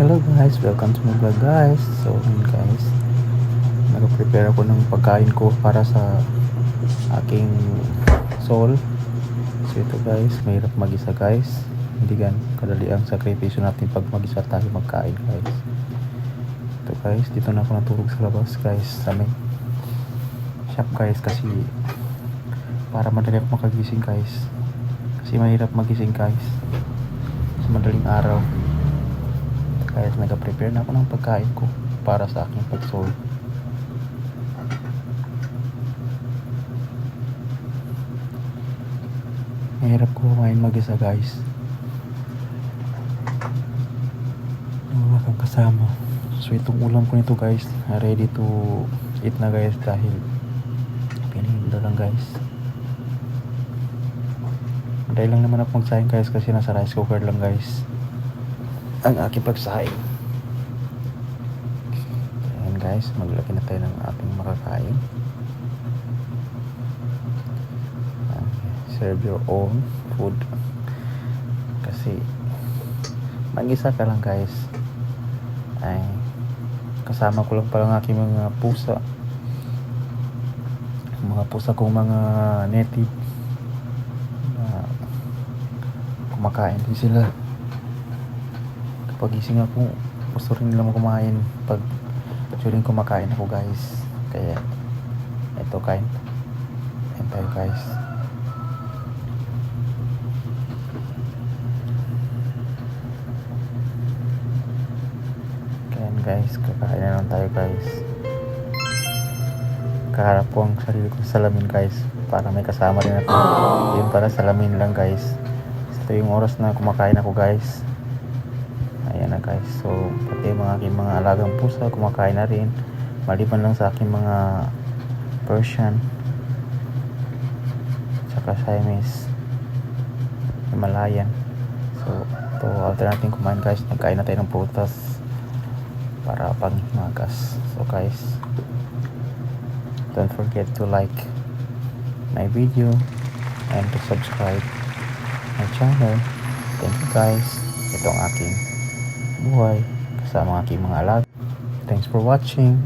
Hello guys, welcome to my vlog guys. So guys, nag-prepare ako ng pagkain ko para sa aking soul. So ito guys, mahirap mag-isa guys. Hindi gan kadali ang sakripisyo natin pag mag-isa tayo magkain guys. Ito guys, dito na ako natulog sa labas guys sa may shop guys kasi para madali ako makagising guys. Kasi mahirap magising guys sa madaling araw. Kaya nag-prepare na ako ng pagkain ko para sa aking pagsol. Mahirap ko kumain mag-isa guys. Wala kang kasama. So itong ulam ko nito guys, ready to eat na guys dahil pinihinda lang guys. Madali lang naman ako magsahin guys kasi nasa rice cooker lang guys ang aking pagsahin. Ayan guys, maglaki na tayo ng ating makakain. Ah, Serve your own food. Kasi mag-isa ka lang guys. Ay kasama ko lang pala ang aking mga pusa. Mga pusa kong mga native na kumakain din sila pagising ako gusto rin nila kumain. Pag during kumakain ako guys. Kaya ito kain. Kain tayo guys. Kain guys. Kakain na lang tayo guys. Kaharap ko ang sarili ko sa salamin guys para may kasama rin ako. Yun para salamin lang guys. Ito yung oras na kumakain ako guys Ayan na guys. So, pati mga aking mga alagang pusa kumakain na rin. Maliban lang sa aking mga Persian. Tsaka Siamese. Himalayan. So, ito after natin kumain guys, nagkain na tayo ng prutas para panghimagas. So guys, don't forget to like my video and to subscribe my channel. Thank you guys. Ito ang aking buhay kasama aking mga alag. Thanks for watching.